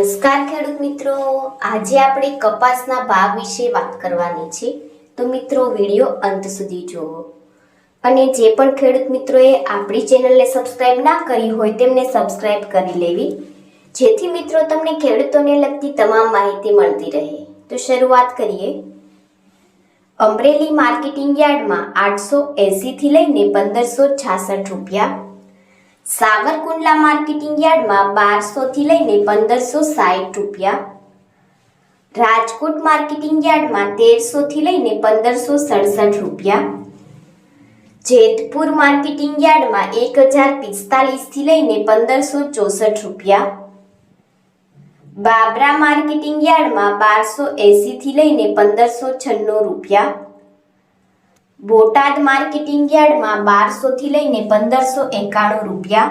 નમસ્કાર ખેડૂત મિત્રો. આજે આપણે કપાસના ભાવ વિશે વાત કરવાની છે. તો મિત્રો, વીડિયો અંત સુધી જુઓ. અને જે પણ ખેડૂત મિત્રોએ આપણી ચેનલને સબસ્ક્રાઇબ ના કરી હોય તેમને સબસ્ક્રાઇબ કરી લેવી. જેથી મિત્રો તમને ખેડૂતોને લગતી તમામ માહિતી મળતી રહે. તો શરૂઆત કરીએ. અમરેલી માર્કેટિંગ યાર્ડમાં આઠસો એંસીથી લઈને પંદરસો છાસઠ રૂપિયા સાવરકુંડલા માર્કેટિંગ યાર્ડમાં બારસો થી લઈને પંદરસો સાઠ રૂપિયા. રાજકોટ માર્કેટિંગ યાર્ડમાં તેરસો થી લઈને પંદરસો સડસઠ રૂપિયા. જેતપુર માર્કેટિંગ યાર્ડમાં એક હજાર પિસ્તાલીસથી લઈને પંદરસો ચોસઠ રૂપિયા. બાબરા માર્કેટિંગ યાર્ડમાં બારસો એંસીથી લઈને પંદરસો છન્નું રૂપિયા. બોટાદ માર્કેટિંગ યાર્ડમાં બારસો થી લઈને પંદરસો એકાણું રૂપિયા.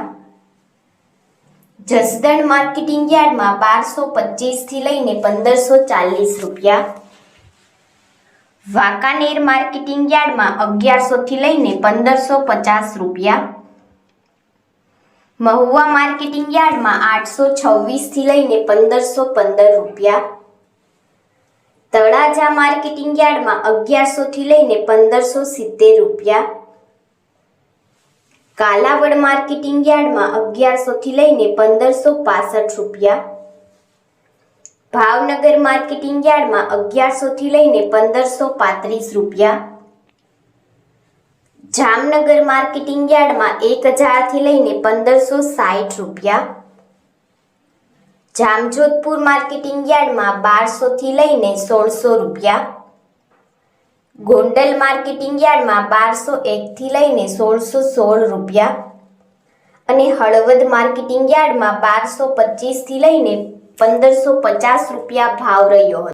જસદણ માર્કેટિંગ યાર્ડમાં બારસો પચીસથી લઈને પંદરસો ચાલીસ રૂપિયા. વાંકાનેર માર્કેટિંગ યાર્ડમાં અગિયારસો થી લઈને પંદરસો પચાસ રૂપિયા. મહુવા માર્કેટિંગ યાર્ડમાં આઠસો છવ્વીસથી લઈને પંદરસો પંદર રૂપિયા. તળાજા માર્કેટિંગ યાર્ડમાં અગિયારસો થી લઈને પંદરસો સિત્તેર રૂપિયા. કાલાવડ માર્કેટિંગ યાર્ડમાં અગિયારસો થી લઈને પંદરસો પાસઠ રૂપિયા. ભાવનગર માર્કેટિંગ યાર્ડમાં અગિયારસો થી લઈને પંદરસો પાંત્રીસ રૂપિયા. જામનગર માર્કેટિંગ યાર્ડમાં એક હજારથી લઈને પંદરસો સાઠ રૂપિયા. જામજોધપુર માર્કેટિંગ યાર્ડમાં બારસો થી લઈને સોળસો રૂપિયા. ગોંડલ માર્કેટિંગ યાર્ડમાં બારસો એક થી લઈને સોળસો સોળ રૂપિયા. અને હળવદ માર્કેટિંગ યાર્ડમાં બારસો પચીસથી લઈને પંદરસો પચાસ રૂપિયા ભાવ રહ્યો હતો.